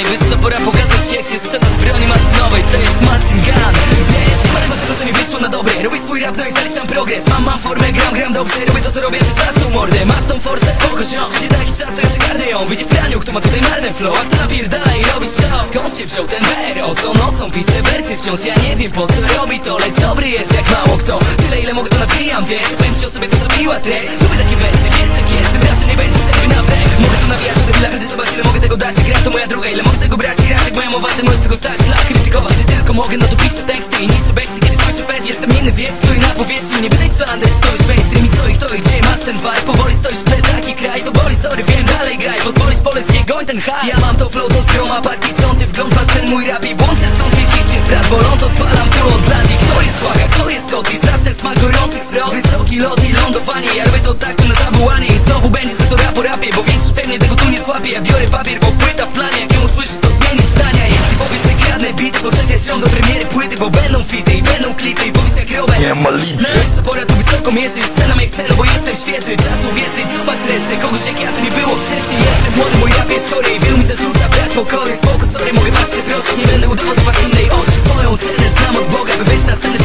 Ej, wyższa pora pokazać ci jak się strzela z broni maszynowej To jest machine gun. Wiesz, nie ma tego złego co nie wyszło na dobre. Robię swój rap, no i zaliczam progres. Mam, mam formę, gram, gram dobrze. Robię to co robię, ty znasz tą mordę. Masz tą forcę, spoko ziom Przyjdzie taki czas, to ja zagarnę ją. Wyjdzie w praniu, kto ma tutaj marny flow. A kto napierdala i robi show? Skąd się wziął ten wero? Co nocą pisze wersy wciąż? Ja nie wiem po co robi to. Lecz dobry jest jak mało kto. Tyle ile mogę to nawijam, wiesz. Powiem ci o sobie to zrobiła treść. Lubię takie wersy, wiesz dać Gra to moja droga, ile mogę tego brać? Grać jak moja mowa, ty możesz tego stać. Klacz krytykować, gdy tylko mogę, no to piszę teksty. I niszczę beksy, kiedy słyszę fest Jestem inny, wiesz, stoi na powierzchni. Nie wydać to Andrzej, to już mainstream. I co i kto i gdzie? Masz ten vibe Powoli stoisz w tle, taki kraj. To boli, sorry, wiem, dalej graj. Pozwolisz polec, nie goń ten high Ja mam to flow, to zgroma Parki stąd, ty wgląd masz ten mój rap I błączę stąd, nie ciśnie z brat Boląd odpalam. Tu od lat I kto jest łaka, kto jest kot? I znasz ten smak gorących spraw. Wysoki lot i lądowanie. Ja robię to tak, na zawołanie. I znowu będzie, że to rap o rapie Bo większość Ja biorę papier, bo płyta w planie. Jak ją usłyszysz, to zmieni zdania. Jeśli powiesz, że kradnę bity Poczekaj się do premiery płyty Bo będą fity i będą klipy I powiedz jak robię. Nie ma lipy. Lecz pora tu wysoko mierzyć. Scena mnie chce, no bo jestem świeży. Czas uwierzyć, zobacz resztę. Kogoś jak ja tu nie było wcześniej. Jestem młody, mój rap jest chory I wielu mi zarzuca brak pokory. Spoko, sorry, mogę was przeprosić. Nie będę udawał innej oczy. Swoją cenę znam od Boga By wejść na scenę